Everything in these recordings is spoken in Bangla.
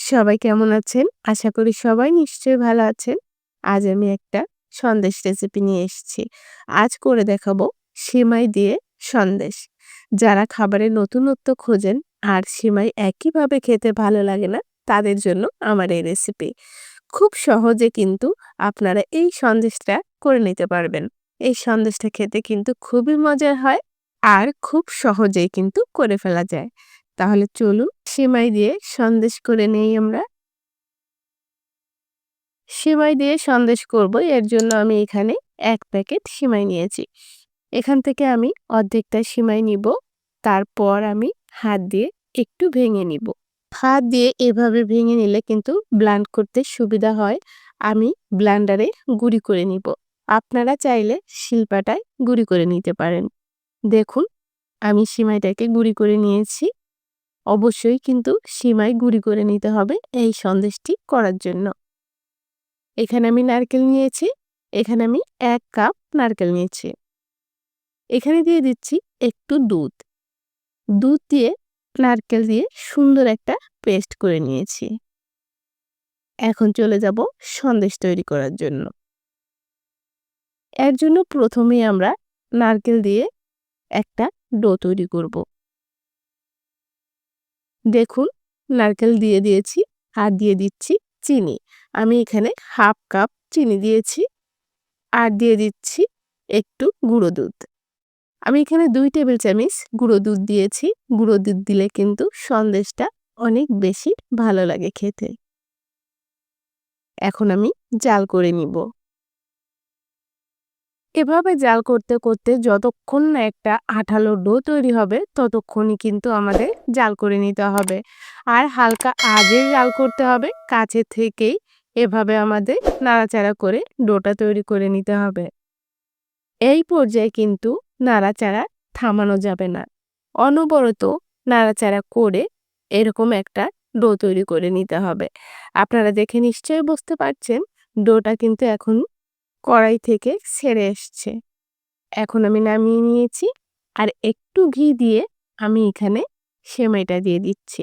সবাই কেমন আছেন? আশা করি সবাই নিশ্চয়ই ভালো আছেন। আজ আমি একটা সন্দেশ রেসিপি নিয়ে এসেছি। আজ করে দেখাবো সিমাই দিয়ে সন্দেশ। যারা খাবারের নতুনত্ব খোঁজেন আর সিমাই একইভাবে খেতে ভালো লাগে না, তাদের জন্য আমার এই রেসিপি। খুব সহজে কিন্তু আপনারা এই সন্দেশটা করে নিতে পারবেন। এই সন্দেশটা খেতে কিন্তু খুবই মজার হয় আর খুব সহজেই কিন্তু করে ফেলা যায়। তাহলে চলুন সিমাই দিয়ে সন্দেশ করে নেই আমরা। সিমাই দিয়ে সন্দেশ করব, এর জন্য আমি এখানে এক প্যাকেট সিমাই নিয়েছি। এখান থেকে আমি অর্ধেকটা সিমাই নিব, তারপর আমি হাত দিয়ে একটু ভেঙে নিব। হাত দিয়ে এভাবে ভেঙে নিলে কিন্তু ব্লান্ড করতে সুবিধা হয়, আমি ব্লান্ডারে গুঁড়ি করে নিব। আপনারা চাইলে শিল্পাটায় গুঁড়ি করে নিতে পারেন। দেখুন, আমি সিমাইটাকে গুঁড়ি করে নিয়েছি। অবশ্যই কিন্তু সিমাই গুঁড়ি করে নিতে হবে এই সন্দেশটি করার জন্য। এখানে আমি নারকেল নিয়েছি, এখানে আমি এক কাপ নারকেল নিয়েছি। এখানে দিয়ে দিচ্ছি একটু দুধ। দুধ দিয়ে নারকেল দিয়ে সুন্দর একটা পেস্ট করে নিয়েছি। এখন চলে যাব সন্দেশ তৈরি করার জন্য। এর জন্য প্রথমে আমরা নারকেল দিয়ে একটা ডো তৈরি করব। দেখুন, নারকেল দিয়ে দিয়েছি, আর দিয়ে দিচ্ছি চিনি। আমি এখানে হাফ কাপ চিনি দিয়েছি, আর দিয়ে দিচ্ছি একটু গুঁড়ো দুধ। আমি এখানে দুই টেবিল চামচ গুঁড়ো দুধ দিয়েছি। গুঁড়ো দুধ দিলে কিন্তু সন্দেশটা অনেক বেশি ভালো লাগে খেতে। এখন আমি জাল করে নিব। এভাবে জাল করতে করতে যতক্ষণ না একটা আঠালো ডো তৈরি হবে, ততক্ষণই কিন্তু আমাদের জাল করে নিতে হবে। আর হালকা আগে জাল করতে হবে, কাছে থেকেই এভাবে আমাদের নাড়াচাড়া করে ডোটা তৈরি করে নিতে হবে। এই পর্যায়ে কিন্তু নাড়াচাড়া থামানো যাবে না। অনবরত নাড়াচাড়া করে এরকম একটা ডো তৈরি করে নিতে হবে। আপনারা দেখে নিশ্চয়ই বুঝতে পারছেন, ডোটা কিন্তু এখন কড়াই থেকে ছেড়ে এসছে। এখন আমি নামিয়ে নিয়েছি আর একটু ঘি দিয়ে আমি এখানে সেমাইটা দিয়ে দিচ্ছি।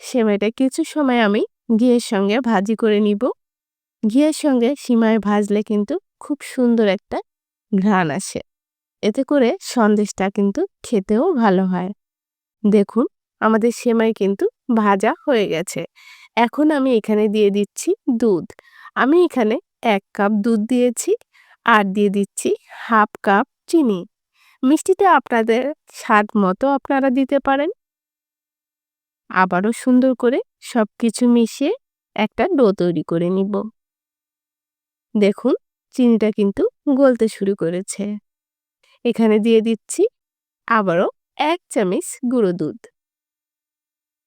সেমাইটা কিছু সময় আমি ঘিয়ের সঙ্গে ভাজি করে নিব। ঘিয়ের সঙ্গে সিমাই ভাজলে কিন্তু খুব সুন্দর একটা ঘ্রাণ আসে। এতে করে সন্দেশটা কিন্তু খেতেও ভালো হয়। দেখুন, আমাদের সেমাই কিন্তু ভাজা হয়ে গেছে। এখন আমি এখানে দিয়ে দিচ্ছি দুধ। আমি এখানে এক কাপ দুধ দিয়েছি আর দিয়ে দিচ্ছি হাফ কাপ চিনি। মিষ্টিটা আপনাদের স্বাদ মতো আপনারা দিতে পারেন। আবারও সুন্দর করে সব কিছু মিশিয়ে একটা ডো তৈরি করে নিব। দেখুন, চিনিটা কিন্তু গলতে শুরু করেছে। এখানে দিয়ে দিচ্ছি আবারও এক চামচ গুঁড়ো দুধ।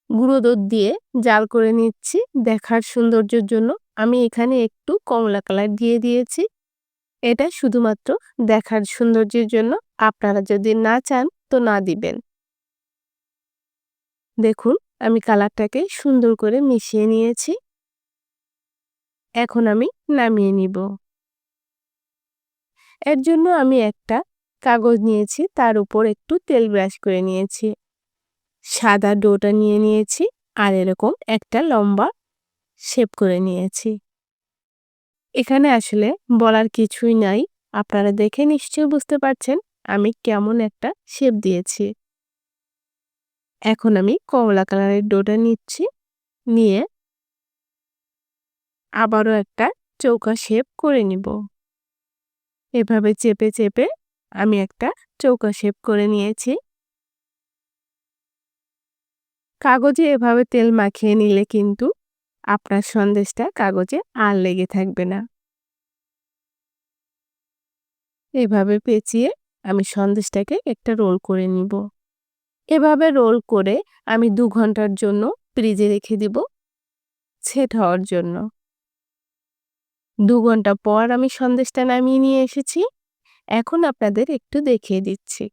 গুঁড়ো দুধ দিয়ে জাল করে নিচ্ছি দেখার সৌন্দর্যের জন্য। আমি এখানে একটু কমলা কালার দিয়ে দিয়েছি। এটা শুধুমাত্র দেখার সৌন্দর্যের জন্য। আপনারা যদি না চান, তো না দিবেন। দেখুন, আমি কালারটাকে সুন্দর করে মিশিয়ে নিয়েছি। এখন আমি নামিয়ে নিব। এর জন্য আমি একটা কাগজ নিয়েছি, তার উপর একটু তেল ব্রাশ করে নিয়েছি। সাদা ডোটা নিয়ে নিয়েছি, আর এরকম একটা লম্বা শেপ করে নিয়েছি। এখানে আসলে বলার কিছুই নাই। আপনারা দেখে নিশ্চয়ই বুঝতে পারছেন আমি কেমন একটা শেপ দিয়েছি। এখন আমি কমলা কালারের ডোটা নিচ্ছি। নিয়ে আবারও একটা চৌকা শেপ করে নিব। এভাবে চেপে চেপে আমি একটা চৌকা শেপ করে নিয়েছি। কাগজে এভাবে তেল মাখিয়ে নিলে কিন্তু আপনার সন্দেশটা কাগজে আর লেগে থাকবে না। এভাবে পেঁচিয়ে আমি সন্দেশটাকে একটা রোল করে নিব। এভাবে রোল করে আমি দু ঘণ্টার জন্য ফ্রিজে রেখে দিব সেট হওয়ার জন্য। দু ঘণ্টা পর আমি সন্দেশটা নামিয়ে নিয়ে এসেছি। এখন আপনাদের একটু দেখিয়ে দিচ্ছি।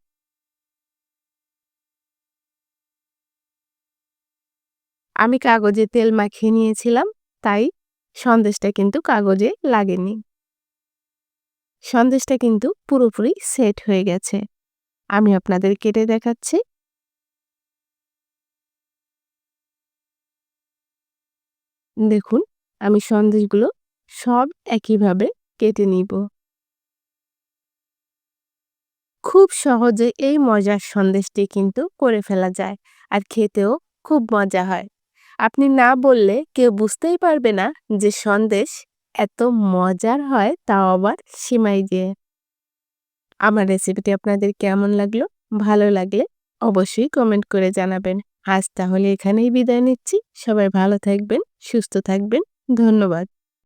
আমি কাগজে তেল মাখিয়ে নিয়েছিলাম, তাই সন্দেশটা কিন্তু কাগজে লাগেনি। সন্দেশটা কিন্তু পুরোপুরি সেট হয়ে গেছে। আমি আপনাদের কেটে দেখাচ্ছি। দেখুন, আমি সন্দেশগুলো সব একইভাবে কেটে নিব। খুব সহজে এই মজার সন্দেশটি কিন্তু করে ফেলা যায়, আর খেতেও খুব মজা হয়। আপনি না বললে কেউ বুঝতেই পারবে না যে সন্দেশ এত মজার হয় তাও আবার সিমাই দিয়ে আমার রেসিপিটি আপনাদের কেমন লাগল? ভালো লাগলে অবশ্যই কমেন্ট করে জানাবেন। আজ তাহলে এখানেই বিদায় নিচ্ছি। সবাই ভালো থাকবেন, সুস্থ থাকবেন। ধন্যবাদ।